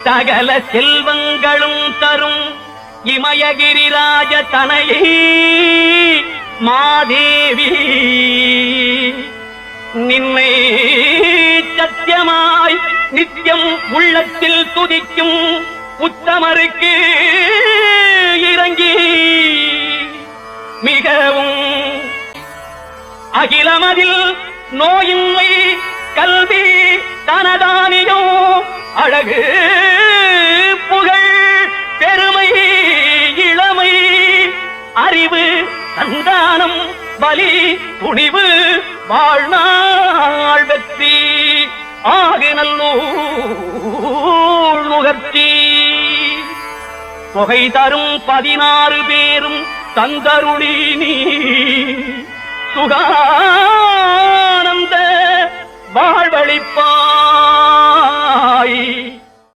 சகல செல்வங்களும் தரும் இமயகிரிராஜ தனையை மாதேவி. நின்னை சத்தியமாய் நித்தியம் உள்ளத்தில் துதிக்கும் உத்தமருக்கு இறங்கி மிகவும் அகிலமதில் நோயின்மை கல்வி தனதானியோ அழகு அறிவு சந்தானம் பலி துணிவு வாழ்நாள் வெற்றி ஆகு நல்லூர் நுகர்ச்சி. தொகை தரும் பதினாறு பேரும் தந்தருளி நீ சுகானந்த வாழ்வழிப்பான்